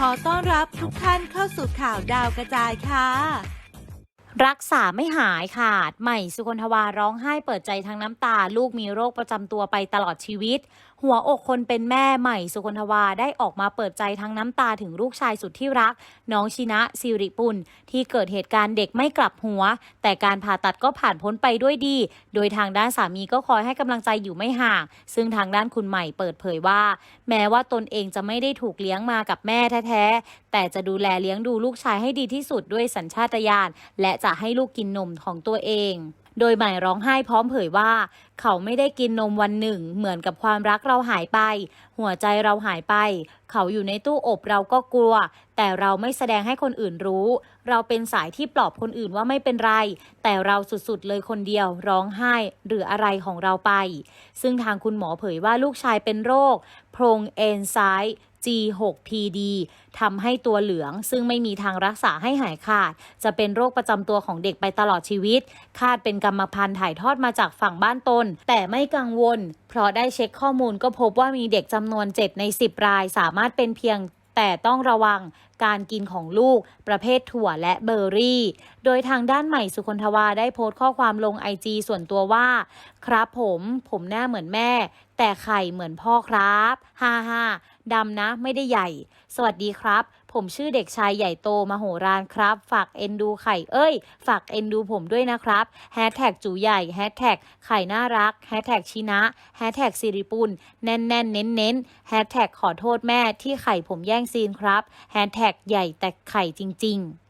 ขอต้อนรับทุกท่านเข้าสู่ข่าวดาวกระจายค่ะ รักษาไม่หายขาด ใหม่สุคนทวาร้องไห้เปิดใจทั้งน้ำตา ลูกมีโรคประจำตัวไปตลอดชีวิตหัวอกคนเป็นแม่ใหม่สุคนทวาได้ออกมาเปิดใจทั้งน้ำตาถึงลูกชายสุดที่รัก น้องชินะสิริปุลที่เกิดเหตุการณ์เด็กไม่กลับหัว แต่การผ่าตัดก็ผ่านพ้นไปด้วยดี โดยทางด้านสามีก็คอยให้กำลังใจอยู่ไม่ห่าง ซึ่งทางด้านคุณใหม่เปิดเผยว่า แม้ว่าตนเองจะไม่ได้ถูกเลี้ยงมากับแม่แท้ๆแต่จะดูแลเลี้ยงดูลูกชายให้ดีที่สุดด้วยสัญชาตญาณและจะให้ลูกกินนมของตัวเอง โดยใหม่ร้องไห้พร้อมเผยว่า เขาไม่ได้กินนมวันหนึ่ง เหมือนกับความรักเราหายไป หัวใจเราหายไป เขาอยู่ในตู้อบเราก็กลัว แต่เราไม่แสดงให้คนอื่นรู้ เราเป็นสายที่ปลอบคนอื่นว่าไม่เป็นไร แต่เราสุดๆเลยคนเดียวร้องไห้ หรืออะไรของเราไป ซึ่งทางคุณหมอเผยว่าลูกชายเป็นโรคโพรงเอนไซ G6PD ทำให้ตัวเหลือง ซึ่งไม่มีทางรักษาให้หายขาด จะเป็นโรคประจำตัวของเด็กไปตลอดชีวิต คาดเป็นกรรมพันธุ์ถ่ายทอดมาจากฝั่งบ้านตน แต่ไม่กังวล เพราะได้เช็คข้อมูลก็พบว่ามีเด็กจำนวน 7 ใน 10 ราย สามารถเป็นเพียง แต่ต้องระวังการกินของลูกประเภทถั่วและเบอร์รี่ โดยทางด้านใหม่สุคนทวาได้โพสต์ข้อความลงไอจีส่วนตัวว่า ครับผม ผมหน้าเหมือนแม่ แต่ไข่เหมือนพ่อครับ ฮ่าฮ่าดำนะไม่ได้ใหญ่ สวัสดีครับ ผมชื่อเด็กชายใหญ่โตมโหฬารครับ ฝากเอ็นดูไข่ เอ้ย ฝากเอ็นดูผมด้วยนะครับแฮชแท็กจูใหญ่แฮชแท็กไข่น่ารักแฮชแท็กชินะแฮชแท็กสิริปุลแน่นแน่นเน้นเน้นแฮชแท็กขอโทษแม่ที่ไข่ผมแย่งซีนครับแฮชแท็กใหญ่แต่ไข่จริง ๆ